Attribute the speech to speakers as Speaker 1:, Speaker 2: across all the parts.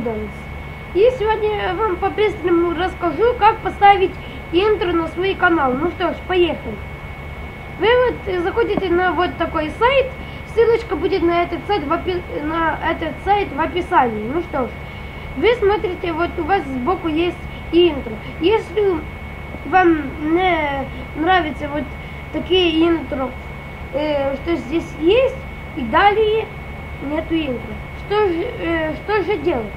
Speaker 1: Noodles. И сегодня я вам по-быстрому расскажу, как поставить интро на свой канал. Ну что ж, поехали. Вы вот заходите на вот такой сайт, ссылочка будет на этот сайт в, опи... на этот сайт в описании. Ну что ж, вы смотрите, вот у вас сбоку есть интро. Если вам не нравятся вот такие интро, э, что здесь есть, и далее нету интро. Что же, э, что же делать?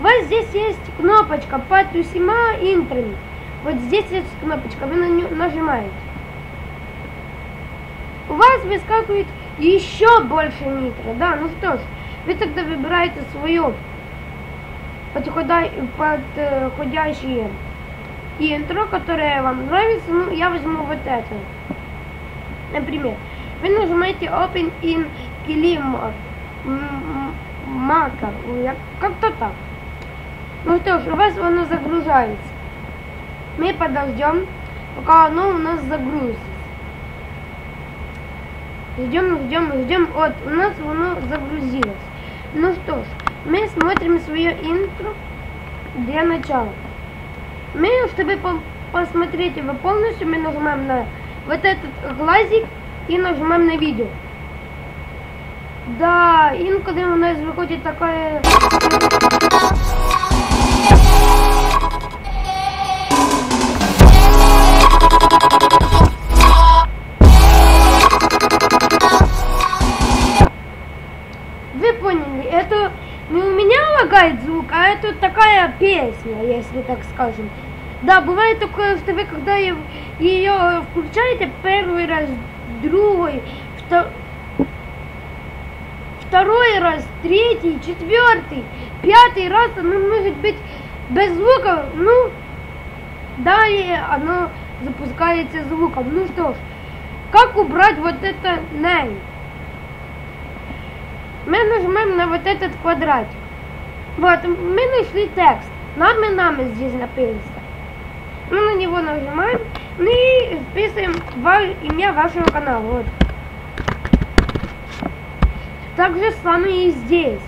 Speaker 1: Вас здесь есть кнопочка под усима интрами. Вот здесь есть кнопочка, вы на нее нажимаете. У вас выскакивает еще больше нитро. Да, ну что ж, вы тогда выбираете свою подходящее интро, которое вам нравится. Ну, я возьму вот это. Например, вы нажимаете Open in Kilimor. Мака. Как-то так. Ну что ж, у вас оно загружается. Мы подождем, пока оно у нас загрузится. Ждем, ждем, ждем. Вот, у нас оно загрузилось. Ну что ж, мы смотрим свое интро для начала. Мы, чтобы по посмотреть его полностью, мы нажимаем на вот этот глазик и нажимаем на видео. Да, и ну, когда у нас выходит такая... песня, если так скажем. Да, бывает такое, что вы когда ее включаете первый раз, другой, второй, второй раз, третий, четвертый, пятый раз, оно может быть без звука, ну, далее оно запускается звуком. Ну что ж, как убрать вот это name? Мы нажимаем на вот этот квадратик. Вот, мы нашли текст. Нами нами здесь написано. Мы на него нажимаем и вписываем имя вашего канала. Вот. Так же самое и здесь.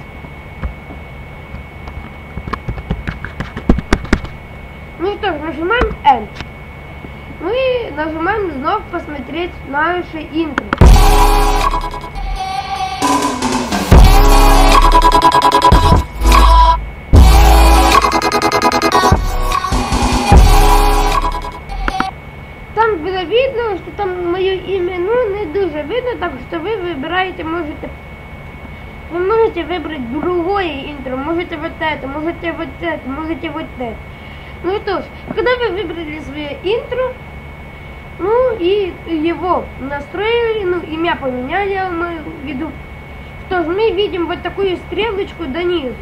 Speaker 1: Ну что ж, нажимаем Enter. Ну и нажимаем снова посмотреть наше интро. Там было видно, что там мое имя, ну не дуже видно, так что вы выбираете, можете вы можете выбрать другое интро, можете вот это, можете вот это, можете вот это. Ну что ж, когда вы выбрали свое интро, ну и его настроили, ну имя поменяли, в виду, что ж, мы видим вот такую стрелочку до низу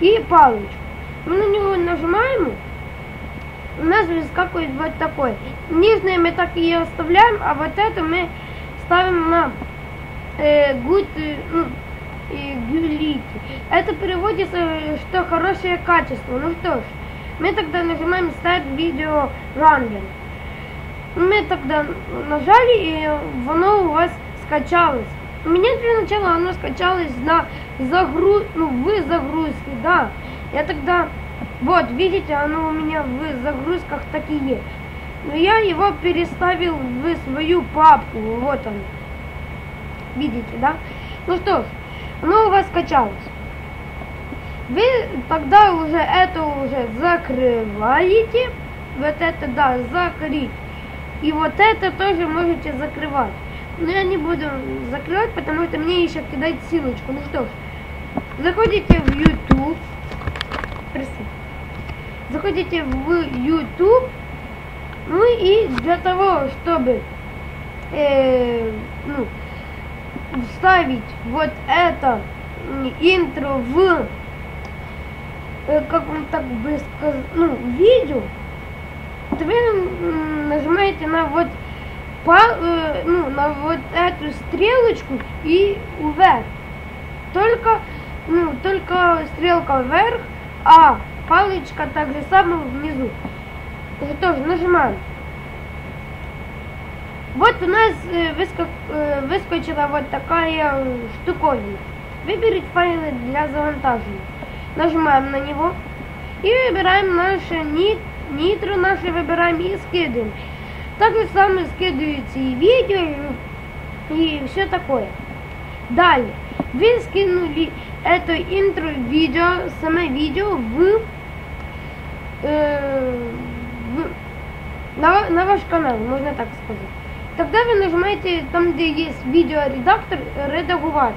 Speaker 1: и палочку. Мы на него нажимаем, у нас выскакивает вот такой. Нижнее мы так и оставляем, а вот это мы ставим на э, good, э, ну, Гюлити. Это переводится, что хорошее качество. Ну что ж, мы тогда нажимаем Start Video Running. Мы тогда нажали, и оно у вас скачалось. У меня для начала оно скачалось на загруз... ну, в загрузке, да. Я тогда, вот, видите, оно у меня в загрузках такие. Но я его переставил в свою папку, вот он. Видите, да? Ну что ж, оно у вас скачалось. Вы тогда уже это уже закрываете. Вот это, да, закрыть. И вот это тоже можете закрывать. Но я не буду закрывать, потому что мне еще кидать ссылочку. Ну что ж, заходите в YouTube. Прости. Заходите в YouTube. Ну и для того, чтобы э, ну, вставить вот это интро в как он так бы сказал, ну, видео, вы нажимаете на вот по, э, ну, на вот эту стрелочку и вверх. Только, ну, только стрелка вверх, а палочка так же внизу. Это тоже нажимаем. Вот у нас э, выскок, э, выскочила вот такая штуковина. Выберите файлы для завантажения. нажимаем на него и выбираем наше нит, нитро наше выбираем и скидываем. Так же самое скидывается и видео, и все такое. Далее, вы скинули это интро видео, самое видео в, э, в на, на ваш канал, можно так сказать. Тогда вы нажимаете там, где есть видеоредактор, редагировать.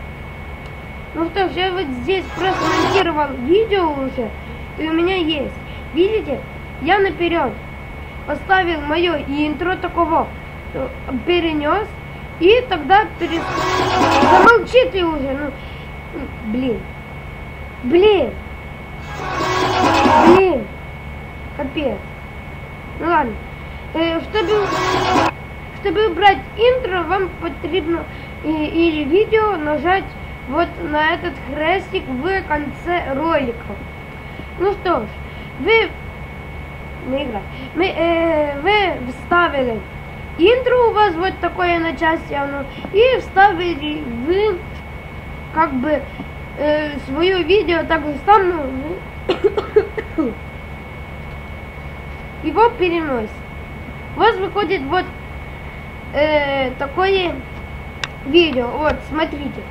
Speaker 1: Ну что ж, я вот здесь просто монтировал видео уже, и у меня есть. Видите, я наперед поставил мое интро такого, э, перенес, и тогда перес... Замолчи ты уже, ну, блин, блин, блин, капец. Ну ладно, э, чтобы чтобы убрать интро, вам потребно или видео нажать вот на этот хрестик в конце ролика. Ну что ж, вы играть. Мы, э, вы вставили интро у вас вот такое на части оно и вставили вы как бы э, свое видео же самое его переносит. У вас выходит вот э, такое видео. Вот, смотрите.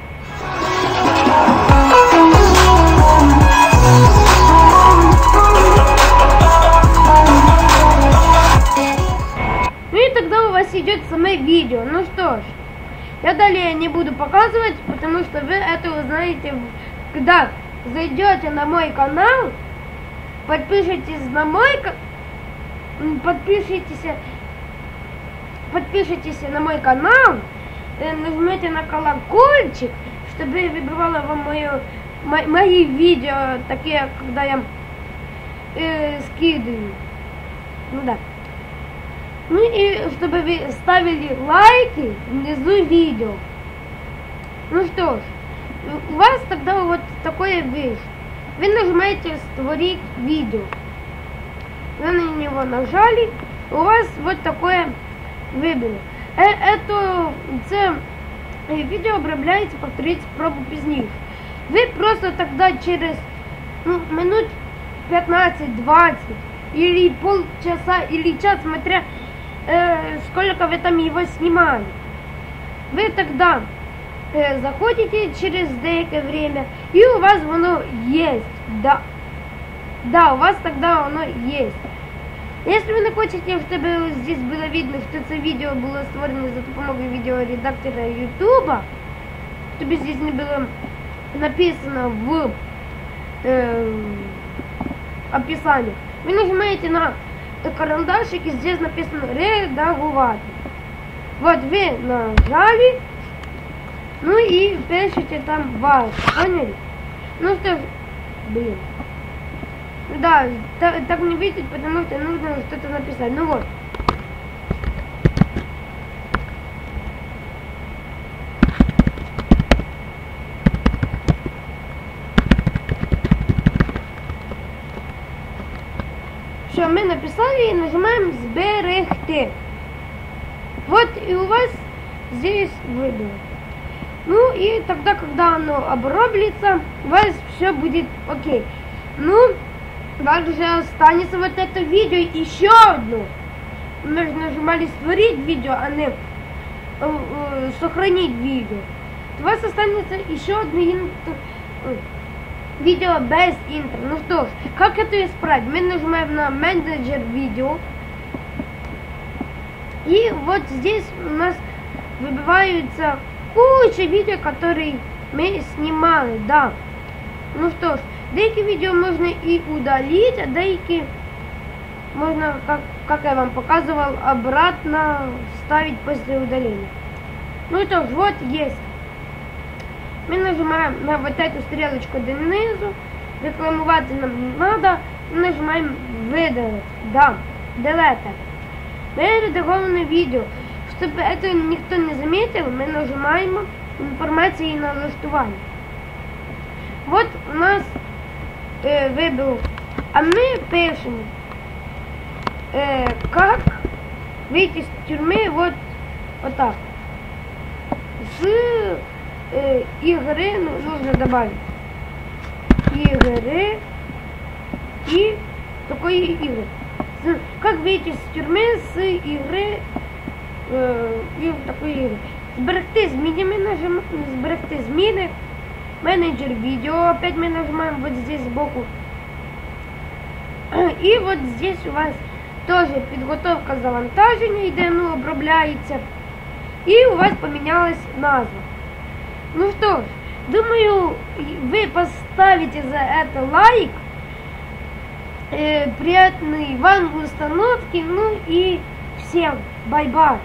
Speaker 1: Ну и тогда у вас идет самое видео. Ну что ж, я далее не буду показывать, потому что вы это узнаете, когда зайдете на мой канал, подпишитесь на мой подпишитесь подпишитесь на мой канал, э, нажмете на колокольчик, чтобы выбивало вам мое, мои видео, такие, когда я э, скидываю. Ну да. Ну и чтобы вы ставили лайки внизу видео. Ну что ж, у вас тогда вот такое вещь. Вы нажимаете «Створить видео». Вы на него нажали, у вас вот такое вибили. Е, ето, це відео обробляється, повторюється пробу пізніше. Ви просто тоді через ну, минут 15-20 или полчаса, или час, смотря э, сколько вы там его снимали. Вы тогда э, заходите через некое время, и у вас оно есть. Да, да, у вас тогда оно есть. Если ви не хочете, щоб здесь було видно, що це відео було створено за допомогою відеоредактора YouTube, щоб здесь не було написано в э, описании, вы нажимаете на карандашик и здесь написано редагувати. Вот вы нажали, ну и пишите там вас, поняли? Ну что блин. Да, так, так не выйдет, потому что нужно что-то написать. Ну вот. Мы написали и нажимаем «Сберегти». Вот и у вас здесь выбило. Ну и тогда, когда оно оброблится, у вас все будет окей. Ну, также останется вот это видео еще одно. Мы же нажимали створить видео, а не э, э, сохранить видео. У вас останется еще одно видео без интро. Ну что ж, как это исправить? Мы нажимаем на менеджер видео. И вот здесь у нас выбиваются куча видео, которые мы снимали, да. Ну что ж, Деякі відео можна і удалить, а деякі можно, как, как я вам показывал, обратно ставить после удаления. Ну и тоже, вот есть. Мы нажимаем на вот эту стрелочку донизу, рекламувати нам не надо, и нажимаем видалить. Да, delete. Мы редагировано видео. Чтобы это никто не заметил, мы нажимаем информации на налаштування. Вот у нас э, выбил. А мы пишем, э, как выйти из тюрьмы вот, вот так. С э, игры ну, нужно добавить. игры и такой игры. С- Как выйти с тюрьмы с игры е, і в такої ігри. Зберегти зміни ми нажимаємо, зберегти зміни. Менеджер видео, опять мы нажимаем вот здесь сбоку. И вот здесь у вас тоже підготовка завантаження йде, ну, обробляється. І у вас помінялась назва. Ну что думаю, вы поставите за это лайк. Э, приятной вам установки. Ну и всем бай-бай.